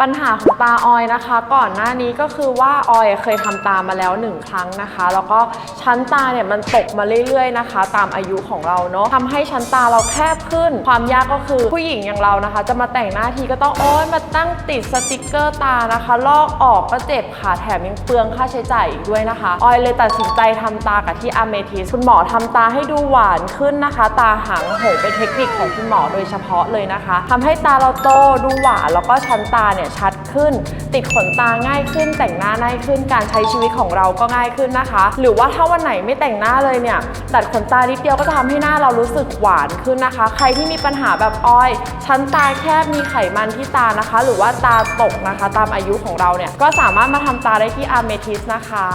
ปัญหาของตาออยนะคะ ก่อนหน้านี้ก็คือว่าออยเคยทำตามาแล้วหนึ่งครั้งนะคะ แล้วก็ชั้นตาเนี่ยมันตกมาเรื่อยๆนะคะ ตามอายุของเราเนาะทำให้ชั้นตาเราแคบขึ้น ความยากก็คือผู้หญิงอย่างเรานะคะ จะมาแต่งหน้าทีก็ต้องโอ้ยมาตั้งติดสติกเกอร์ตานะคะ ลอกออกก็เจ็บค่ะแถมยังเปลืองค่าใช้จ่ายอีกด้วยนะคะ ออยเลยตัดสินใจทำตากับที่อเมทิสคุณหมอทำตาให้ดูหวานขึ้นนะคะ ตาหางโหเป็นเทคนิคของคุณหมอโดยเฉพาะเลยนะคะทำให้ตาเราโตดูหวานแล้วก็ชั้นตาเนี่ยชัดขึ้น ติดขนตาง่ายขึ้น แต่งหน้าง่ายขึ้น การใช้ชีวิตของเราก็ง่ายขึ้นนะคะ หรือว่าถ้าวันไหนไม่แต่งหน้าเลยเนี่ยตัดขนตานิดเดียวก็จะทำให้หน้าเรารู้สึกหวานขึ้นนะคะ ใครที่มีปัญหาแบบออย ชั้นตาแคบมีไขมันที่ตานะคะ หรือว่าตาตกนะคะ ตามอายุของเราเนี่ยก็สามารถมาทำตาได้ที่อาร์เมทิสนะคะ